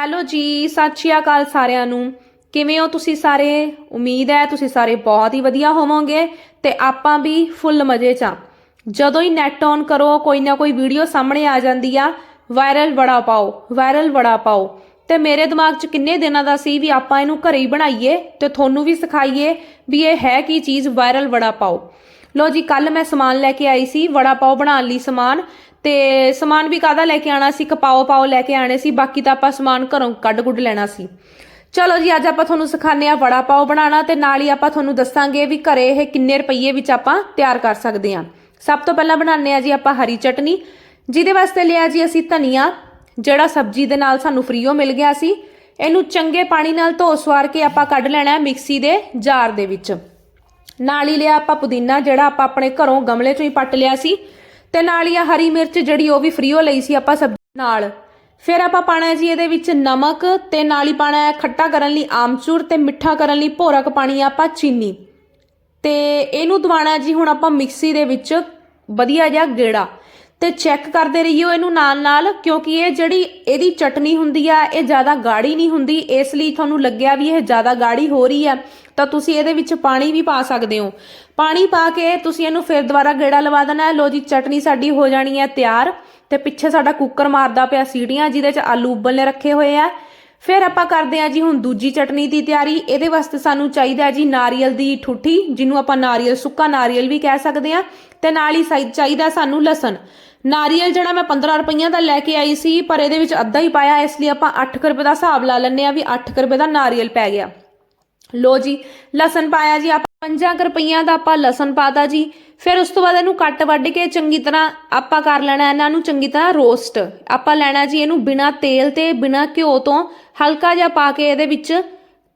Hello ਜੀ, ਸਤਿ ਸ਼੍ਰੀ ਅਕਾਲ ਸਾਰਿਆਂ ਨੂੰ। ਕਿਵੇਂ ਹੋ ਤੁਸੀਂ ਸਾਰੇ? ਉਮੀਦ ਹੈ ਤੁਸੀਂ ਸਾਰੇ ਬਹੁਤ ਹੀ ਵਧੀਆ ਹੋਵੋਗੇ ਤੇ ਆਪਾਂ ਵੀ ਫੁੱਲ ਮਜ਼ੇ 'ਚ ਆ ਜਦੋਂ ਹੀ ਨੈਟ ਔਨ ਕਰੋ, ਕੋਈ ਨਾ ਕੋਈ ਵੀਡੀਓ ਸਾਹਮਣੇ ਆ ਜਾਂਦੀ ਆ। Viral vada pav viral vada pav. ਤੇ ਮੇਰੇ ਦਿਮਾਗ 'ਚ ਕਿੰਨੇ ਦਿਨਾਂ ਦਾ ਸੀ ਵੀ ਆਪਾਂ ਇਹਨੂੰ ਘਰੇ ਹੀ ਬਣਾਈਏ ਤੇ ਤੁਹਾਨੂੰ ਵੀ ਸਿਖਾਈਏ ਵੀ ਇਹ ਹੈ ਕੀ ਚੀਜ਼ ਵਾਇਰਲ ਵੜਾ ਪਾਓ। ਲੋ ਜੀ ਕੱਲ ਮੈਂ ਸਮਾਨ ਲੈ ਕੇ ਆਈ ਸੀ, ਵੜਾ ਪਾਓ ਬਣਾਉਣ ਲਈ ਸਮਾਨ। ਤੇ ਸਮਾਨ ਵੀ ਕਾਹਦਾ ਲੈ ਕੇ ਆਣਾ ਸੀ? ਕਪਾਓ ਪਾਓ ਲੈ ਕੇ ਆਣੇ ਸੀ, ਬਾਕੀ ਤਾਂ ਆਪਾਂ ਸਮਾਨ ਘਰੋਂ ਕੱਢ ਕੁੱਢ ਲੈਣਾ ਸੀ। ਚਲੋ ਜੀ, ਅੱਜ ਆਪਾਂ ਤੁਹਾਨੂੰ ਸਿਖਾਉਂਦੇ ਆ ਵੜਾ ਪਾਓ ਬਣਾਉਣਾ ਤੇ ਨਾਲ ਹੀ ਆਪਾਂ ਤੁਹਾਨੂੰ ਦੱਸਾਂਗੇ ਵੀ ਘਰੇ ਇਹ ਕਿੰਨੇ ਰੁਪਈਏ ਵਿੱਚ ਆਪਾਂ ਤਿਆਰ ਕਰ ਸਕਦੇ ਹਾਂ। ਸਭ ਤੋਂ ਪਹਿਲਾਂ ਬਣਾਉਂਦੇ ਆ ਜੀ ਆਪਾਂ ਹਰੀ ਚਟਨੀ, ਜਿਹਦੇ ਵਾਸਤੇ ਲਿਆ ਜੀ ਅਸੀਂ ਧਨੀਆ, ਜਿਹੜਾ ਸਬਜ਼ੀ ਦੇ ਨਾਲ ਸਾਨੂੰ ਫ੍ਰੀਓ ਮਿਲ ਗਿਆ ਸੀ। ਇਹਨੂੰ ਚੰਗੇ ਪਾਣੀ ਨਾਲ ਧੋ ਸਵਾਰ ਕੇ ਆਪਾਂ ਕੱਢ ਲੈਣਾ ਹੈ ਮਿਕਸੀ ਦੇ ਜਾਰ ਦੇ ਵਿੱਚ। ਨਾਲ ਹੀ ਲਿਆ ਆਪਾਂ ਪੁਦੀਨਾ, ਜਿਹੜਾ ਆਪਾਂ ਆਪਣੇ ਘਰੋਂ ਗਮਲੇ ਚੋਂ ਹੀ ਪੱਟ ਲਿਆ ਸੀ। ਤੇ ਨਾਲ ਹੀ ਆ ਹਰੀ ਮਿਰਚ ਜਿਹੜੀ ਉਹ ਵੀ ਫ੍ਰੀਓ ਲਈ ਸੀ ਆਪਾਂ ਸਬਜ਼ੀ ਨਾਲ। ਫਿਰ ਆਪਾਂ ਪਾਣਾ ਜੀ ਇਹਦੇ ਵਿੱਚ ਨਮਕ ਤੇ ਨਾਲ ਹੀ ਪਾਣਾ ਹੈ ਖੱਟਾ ਕਰਨ ਲਈ ਆਮਚੂਰ ਤੇ ਮਿੱਠਾ ਕਰਨ ਲਈ ਭੋਰਕ ਪਾਣੀ ਆ ਆਪਾਂ ਚੀਨੀ। ਤੇ ਇਹਨੂੰ ਦਵਾਣਾ ਜੀ ਹੁਣ ਆਪਾਂ ਮਿਕਸੀ ਦੇ ਵਿੱਚ ਵਧੀਆ ਜਿਹਾ ਗੇੜਾ। ਤੇ ਚੈੱਕ ਕਰਦੇ ਰਹੀਓ ਇਹਨੂੰ ਨਾਲ ਨਾਲ ਕਿਉਂਕਿ ਇਹ ਜਿਹੜੀ ਇਹਦੀ ਚਟਨੀ ਹੁੰਦੀ ਆ, ਇਹ ਜ਼ਿਆਦਾ ਗਾੜੀ ਨਹੀਂ ਹੁੰਦੀ। ਇਸ ਲਈ ਤੁਹਾਨੂੰ ਲੱਗਿਆ ਵੀ ਇਹ ਜ਼ਿਆਦਾ ਗਾੜੀ ਹੋ ਰਹੀ ਆ। ਤਾਂ ਤੁਸੀਂ ਇਹਦੇ ਵਿੱਚ ਪਾਣੀ ਵੀ ਪਾ ਸਕਦੇ ਹੋ। ਪਾਣੀ ਪਾ ਕੇ ਤੁਸੀਂ ਇਹਨੂੰ ਫਿਰ ਦੁਬਾਰਾ ਗੇੜਾ ਲਵਾ ਦੇਣਾ। ਹੈ ਲੋ ਜੀ, ਚਟਨੀ ਸਾਡੀ ਹੋ ਜਾਣੀ ਹੈ ਤਿਆਰ। ਤੇ ਪਿੱਛੇ ਸਾਡਾ ਕੁੱਕਰ ਮਾਰਦਾ ਪਿਆ ਸੀਟੀਆਂ, ਜਿਹਦੇ ਚ ਆਲੂ ਉਬਲਨੇ ਰੱਖੇ ਹੋਏ ਆ। ਫਿਰ ਆਪਾਂ ਕਰਦੇ ਆ ਜੀ ਹੁਣ ਦੂਜੀ ਚਟਨੀ ਦੀ ਤਿਆਰੀ। ਇਹਦੇ ਵਾਸਤੇ ਸਾਨੂੰ ਚਾਹੀਦਾ ਹੈ ਜੀ ਨਾਰੀਅਲ ਦੀ ਠੁੱਠੀ, ਜਿਹਨੂੰ ਆਪਾਂ ਨਾਰੀਅਲ, ਸੁੱਕਾ ਨਾਰੀਅਲ ਵੀ ਕਹਿ ਸਕਦੇ ਆ ਤੇ ਨਾਲ ਹੀ ਸਾਈ- ਚਾਹੀਦਾ ਸਾਨੂੰ ਲਸਣ। ਨਾਰੀਅਲ ਜਿਹੜਾ ਮੈਂ 15 ਰੁਪਈਆਂ ਦਾ ਲੈ ਕੇ ਆਈ ਸੀ, ਪਰ ਇਹਦੇ ਵਿੱਚ ਅੱਧਾ ਹੀ ਪਾਇਆ, ਇਸ ਲਈ ਆਪਾਂ 8 ਰੁਪਏ ਦਾ ਹਿਸਾਬ ਲਾ ਲੈਂਦੇ ਆ ਵੀ 8 ਰੁਪਏ ਦਾ ਨਾਰੀਅਲ ਪੈ ਗਿਆ। ਲੋ ਜੀ, ਲਸਣ ਪਾਇਆ ਜੀ ਪੰਜਾਂ 5 ਰੁਪਈਆਂ ਦਾ ਆਪਾਂ ਲਸਣ ਪਾਤਾ ਜੀ। ਫਿਰ ਉਸ ਤੋਂ ਬਾਅਦ ਇਹਨੂੰ ਕੱਟ ਵੱਢ ਕੇ ਚੰਗੀ ਤਰ੍ਹਾਂ ਆਪਾਂ ਕਰ ਲੈਣਾ ਇਹਨਾਂ ਨੂੰ ਚੰਗੀ ਤਰ੍ਹਾਂ ਰੋਸਟ। ਆਪਾਂ ਲੈਣਾ ਜੀ ਇਹਨੂੰ ਬਿਨਾ ਤੇਲ ਤੇ, ਬਿਨਾ ਘਿਓ ਤੋਂ ਹਲਕਾ ਜਿਹਾ ਪਾ ਕੇ ਇਹਦੇ ਵਿੱਚ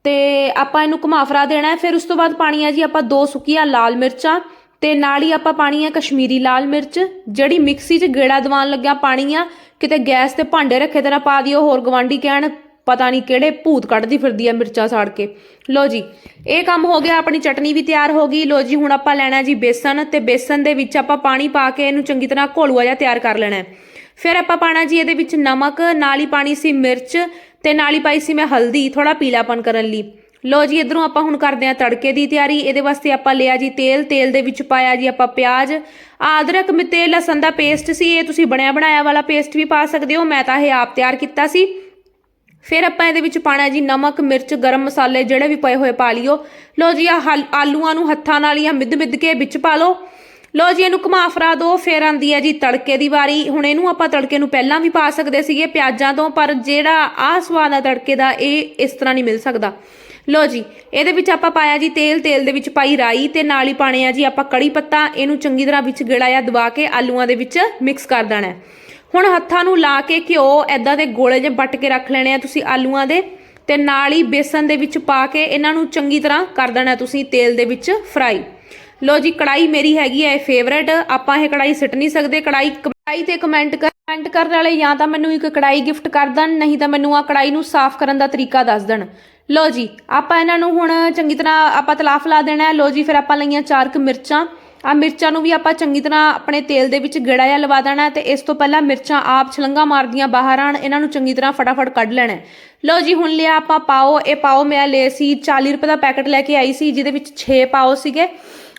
ਤੇ ਆਪਾਂ ਇਹਨੂੰ ਘੁਮਾਫਰਾ ਦੇਣਾ ਹੈ। ਫਿਰ ਉਸ ਤੋਂ ਬਾਅਦ ਪਾਣੀ ਆ ਜੀ ਆਪਾਂ ਦੋ ਸੁੱਕੀਆਂ ਲਾਲ ਮਿਰਚਾਂ ਤੇ ਨਾਲ ਹੀ ਆਪਾਂ ਪਾਣੀ ਆ ਕਸ਼ਮੀਰੀ ਲਾਲ ਮਿਰਚ, ਜਿਹੜੀ ਮਿਕਸੀ 'ਚ ਗੇੜਾ ਦਵਾਨ ਲੱਗਿਆ ਪਾਣੀ ਆ ਕਿਤੇ ਗੈਸ ਤੇ ਭਾਂਡੇ ਰੱਖੇ ਤੇ ਪਾ ਦਿਓ, ਹੋਰ ਗਵਾਂਢੀ ਕਹਿਣ ਪਤਾ ਨਹੀਂ ਕਿਹੜੇ ਭੂਤ ਕੱਢਦੀ ਫਿਰਦੀ ਆ ਮਿਰਚਾਂ ਸਾੜ ਕੇ। ਲੋ ਜੀ, ਇਹ ਕੰਮ ਹੋ ਗਿਆ, ਆਪਣੀ ਚਟਨੀ ਵੀ ਤਿਆਰ ਹੋ ਗਈ। ਲੋ ਜੀ, ਹੁਣ ਆਪਾਂ ਲੈਣਾ ਜੀ ਬੇਸਨ ਤੇ ਬੇਸਨ ਦੇ ਵਿੱਚ ਆਪਾਂ ਪਾਣੀ ਪਾ ਕੇ ਇਹਨੂੰ ਚੰਗੀ ਤਰ੍ਹਾਂ ਘੋਲੂਆ ਜਿਹਾ ਤਿਆਰ ਕਰ ਲੈਣਾ ਫਿਰ ਆਪਾਂ ਪਾਣਾ ਜੀ ਇਹਦੇ ਵਿੱਚ ਨਮਕ, ਨਾਲ ਹੀ ਪਾਣੀ ਸੀ ਮਿਰਚ ਤੇ ਨਾਲ ਹੀ ਪਾਈ ਸੀ ਮੈਂ ਹਲਦੀ ਥੋੜਾ ਪੀਲਾਪਨ ਕਰਨ ਲਈ। ਲੋ ਜੀ, ਇਧਰੋਂ ਆਪਾਂ ਹੁਣ ਕਰਦੇ ਆਂ ਤੜਕੇ ਦੀ ਤਿਆਰੀ। ਇਹਦੇ ਵਾਸਤੇ ਆਪਾਂ ਲਿਆ ਜੀ ਤੇਲ ਤੇਲ ਦੇ ਵਿੱਚ ਪਾਇਆ ਜੀ ਆਪਾਂ ਪਿਆਜ਼। ਅਦਰਕ ਮਿੱਤੇ ਲਸਣ ਦਾ ਪੇਸਟ ਸੀ, ਇਹ ਤੁਸੀਂ ਬਣਿਆ ਬਣਾਇਆ ਵਾਲਾ ਪੇਸਟ ਵੀ ਪਾ ਸਕਦੇ ਹੋ। ਮੈਂ ਤਾਂ ਇਹ ਆਪ ਤਿਆਰ ਕੀਤਾ ਸੀ। ਫਿਰ ਆਪਾਂ ਇਹਦੇ ਵਿੱਚ ਪਾਣਾ ਜੀ ਨਮਕ, ਮਿਰਚ, ਗਰਮ ਮਸਾਲੇ ਜਿਹੜੇ ਵੀ ਪਏ ਹੋਏ ਪਾ ਲਿਓ। ਲੋ ਜੀ ਆ ਆਲੂਆਂ ਨੂੰ ਹੱਥਾਂ ਨਾਲ ਜਾਂ ਮਿੱਧ ਮਿੱਧ ਕੇ ਵਿੱਚ ਪਾ ਲਓ। ਲੋ ਜੀ, ਇਹਨੂੰ ਘੁਮਾ ਫਰਾ ਦਿਓ ਫਿਰ ਆਂਦੀ ਹੈ ਜੀ ਤੜਕੇ ਦੀ ਵਾਰੀ। ਹੁਣ ਇਹਨੂੰ ਆਪਾਂ ਤੜਕੇ ਨੂੰ ਪਹਿਲਾਂ ਵੀ ਪਾ ਸਕਦੇ ਸੀਗੇ ਪਿਆਜ਼ਾਂ ਤੋਂ, ਪਰ ਜਿਹੜਾ ਆ ਸਵਾਦ ਆ ਤੜਕੇ ਦਾ, ਇਹ ਇਸ ਤਰ੍ਹਾਂ ਨਹੀਂ ਮਿਲ ਸਕਦਾ। ਲੋ ਜੀ, ਇਹਦੇ ਵਿੱਚ ਆਪਾਂ ਪਾਇਆ ਜੀ ਤੇਲ। ਤੇਲ ਦੇ ਵਿੱਚ ਪਾਈ ਰਾਈ ਤੇ ਨਾਲ ਹੀ ਪਾਣੇ ਆ ਜੀ ਆਪਾਂ ਕੜੀ ਪੱਤਾ। ਇਹਨੂੰ ਚੰਗੀ ਤਰ੍ਹਾਂ ਵਿੱਚ ਗਿੜਾਇਆ ਦਬਾ ਕੇ ਆਲੂਆਂ ਦੇ ਵਿੱਚ ਮਿਕਸ ਕਰ ਦੇਣਾ ਹੈ। ਹੁਣ ਹੱਥਾਂ ਨੂੰ ਲਾ ਕੇ ਘਿਓ ਐਦਾਂ ਦੇ ਗੋਲੇ ਜਿਹੇ ਵੱਟ ਕੇ ਰੱਖ ਲੈਣੇ ਆ ਤੁਸੀਂ ਆਲੂਆਂ ਦੇ, ਤੇ ਨਾਲ ਹੀ ਬੇਸਨ ਦੇ ਵਿੱਚ ਪਾ ਕੇ ਇਹਨਾਂ ਨੂੰ ਚੰਗੀ ਤਰ੍ਹਾਂ ਕਰ ਦੇਣਾ ਤੁਸੀਂ ਤੇਲ ਦੇ ਵਿੱਚ ਫਰਾਈ ਲੋ ਜੀ ਕੜਾਈ ਮੇਰੀ ਹੈਗੀ ਹੈ ਫੇਵਰੇਟ ਆਪਾਂ ਇਹ ਕੜਾਈ ਸਿੱਟ ਨਹੀਂ ਸਕਦੇ। ਕੜਾਈ ਕੜਾਈ ਤੇ ਕਮੈਂਟ ਕਰ ਕਮੈਂਟ ਕਰਨ ਵਾਲੇ ਜਾਂ ਤਾਂ ਮੈਨੂੰ ਇੱਕ ਕੜਾਈ ਗਿਫਟ ਕਰ ਦੇਣ, ਨਹੀਂ ਤਾਂ ਮੈਨੂੰ ਆ ਕੜਾਈ ਨੂੰ ਸਾਫ਼ ਕਰਨ ਦਾ ਤਰੀਕਾ ਦੱਸ ਦੇਣ। ਲੋ ਜੀ, ਆਪਾਂ ਇਹਨਾਂ ਨੂੰ ਹੁਣ ਚੰਗੀ ਤਰ੍ਹਾਂ ਆਪਾਂ ਤਲਾਫ ਲਾ ਦੇਣਾ। ਹੈ ਲੋ ਜੀ, ਫਿਰ ਆਪਾਂ ਲਈਆਂ ਚਾਰ ਕੁ ਮਿਰਚਾਂ। ਆ ਮਿਰਚਾਂ ਨੂੰ ਵੀ ਆਪਾਂ ਚੰਗੀ ਤਰ੍ਹਾਂ ਆਪਣੇ ਤੇਲ ਦੇ ਵਿੱਚ ਗੇੜਾ ਜਿਹਾ ਲਵਾ ਦੇਣਾ ਤੇ ਇਸ ਤੋਂ ਪਹਿਲਾਂ ਮਿਰਚਾਂ ਆਪ ਛਲੰਗਾ ਮਾਰਦੀਆਂ ਬਾਹਰ ਆਣ, ਇਹਨਾਂ ਨੂੰ ਚੰਗੀ ਤਰ੍ਹਾਂ ਫਟਾਫਟ ਕੱਢ ਲੈਣਾ। ਲਓ ਜੀ, ਹੁਣ ਲਿਆ ਆਪਾਂ ਪਾਓ। ਇਹ ਪਾਓ ਮੈਂ ਲਏ ਸੀ 40 ਰੁਪਏ ਦਾ ਪੈਕਟ ਲੈ ਕੇ ਆਈ ਸੀ, ਜਿਹਦੇ ਵਿੱਚ 6 ਪਾਓ ਸੀਗੇ।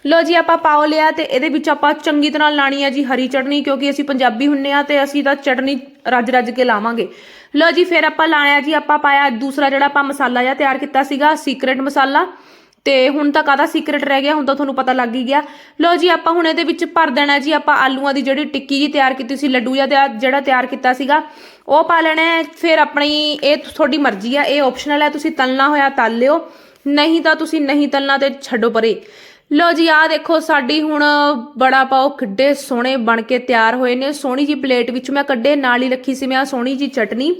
ਲਓ ਜੀ, ਆਪਾਂ ਪਾਓ ਲਿਆ ਤੇ ਇਹਦੇ ਵਿੱਚ ਆਪਾਂ ਚੰਗੀ ਤਰ੍ਹਾਂ ਲਾਣੀ ਆ ਜੀ ਹਰੀ ਚਟਨੀ, ਕਿਉਂਕਿ ਅਸੀਂ ਪੰਜਾਬੀ ਹੁੰਨੇ ਆ ਤੇ ਅਸੀਂ ਤਾਂ ਚਟਨੀ ਰੱਜ ਰੱਜ ਕੇ ਲਾਵਾਂਗੇ। ਲਓ ਜੀ, ਫਿਰ ਆਪਾਂ ਲਾਇਆ ਜੀ, ਆਪਾਂ ਪਾਇਆ ਦੂਸਰਾ ਜਿਹੜਾ ਆਪਾਂ ਮਸਾਲਾ ਜਿਹਾ ਤਿਆਰ ਕੀਤਾ ਸੀਗਾ ਸੀਕ੍ਰੇਟ ਮਸਾਲਾ। ਤੇ ਹੁਣ ਤਾਂ ਕਾਹਦਾ ਸੀਕ੍ਰੇਟ ਰਹਿ ਗਿਆ, ਹੁਣ ਤਾਂ ਤੁਹਾਨੂੰ ਪਤਾ ਲੱਗ ਹੀ ਗਿਆ। ਲਓ ਜੀ, ਆਪਾਂ ਹੁਣ ਇਹਦੇ ਵਿੱਚ ਭਰ ਦੇਣਾ ਜੀ, ਆਪਾਂ ਆਲੂਆਂ ਦੀ ਜਿਹੜੀ ਟਿੱਕੀ ਜੀ ਤਿਆਰ ਕੀਤੀ ਸੀ, ਲੱਡੂ ਜਿਹਾ ਤਿਆਰ- ਜਿਹੜਾ ਤਿਆਰ ਕੀਤਾ ਸੀਗਾ, ਉਹ ਪਾ ਲੈਣਾ ਫਿਰ ਆਪਣੀ ਇਹ ਤੁਹਾਡੀ ਮਰਜ਼ੀ ਆ, ਇਹ ਆਪਸ਼ਨਲ ਹੈ, ਤੁਸੀਂ ਤਲਣਾ ਹੋਇਆ ਤਲ ਲਿਓ। ਨਹੀਂ ਤਾਂ ਤੁਸੀਂ ਨਹੀਂ ਤਲਣਾ ਤੇ ਛੱਡੋ ਪਰੇ। ਲਓ ਜੀ, ਆਹ ਦੇਖੋ, ਸਾਡੀ ਹੁਣ ਬੜਾ ਪਾਓ ਕਿੱਡੇ ਸੋਹਣੇ ਬਣ ਕੇ ਤਿਆਰ ਹੋਏ ਨੇ। ਸੋਹਣੀ ਜੀ ਪਲੇਟ ਵਿੱਚ ਮੈਂ ਕੱਢੇ, ਨਾਲ ਹੀ ਰੱਖੀ ਸੀ ਮੈਂ ਆਹ ਸੋਹਣੀ ਜੀ ਚਟਨੀ।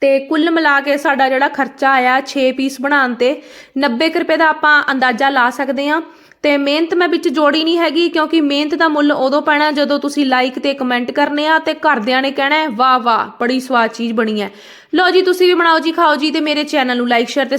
ਤੇ ਕੁੱਲ ਮਿਲਾ ਕੇ ਸਾਡਾ ਜਿਹੜਾ ਖਰਚਾ ਆਇਆ 6 ਪੀਸ ਬਣਾਉਣ ਤੇ 90 ਕੁ ਰੁਪਏ ਦਾ ਆਪਾਂ ਅੰਦਾਜ਼ਾ ਲਾ ਸਕਦੇ ਹਾਂ। ਤੇ ਮਿਹਨਤ ਮੈਂ ਵਿੱਚ ਜੋੜੀ ਨਹੀਂ ਹੈਗੀ ਕਿਉਂਕਿ ਮਿਹਨਤ ਦਾ ਮੁੱਲ ਉਦੋਂ ਪੈਣਾ ਜਦੋਂ ਤੁਸੀਂ ਲਾਈਕ ਤੇ ਕਮੈਂਟ ਕਰਨੇ ਆ ਤੇ ਘਰਦਿਆਂ ਨੇ ਕਹਿਣਾ ਵਾਹ ਵਾਹ, ਬੜੀ ਸਵਾਦ ਚੀਜ਼ ਬਣੀ ਹੈ। ਲਓ ਜੀ, ਤੁਸੀਂ ਵੀ ਬਣਾਓ ਜੀ, ਖਾਓ ਜੀ ਤੇ ਮੇਰੇ ਚੈਨਲ ਨੂੰ ਲਾਈਕ ਸ਼ੇਅਰ ਤੇ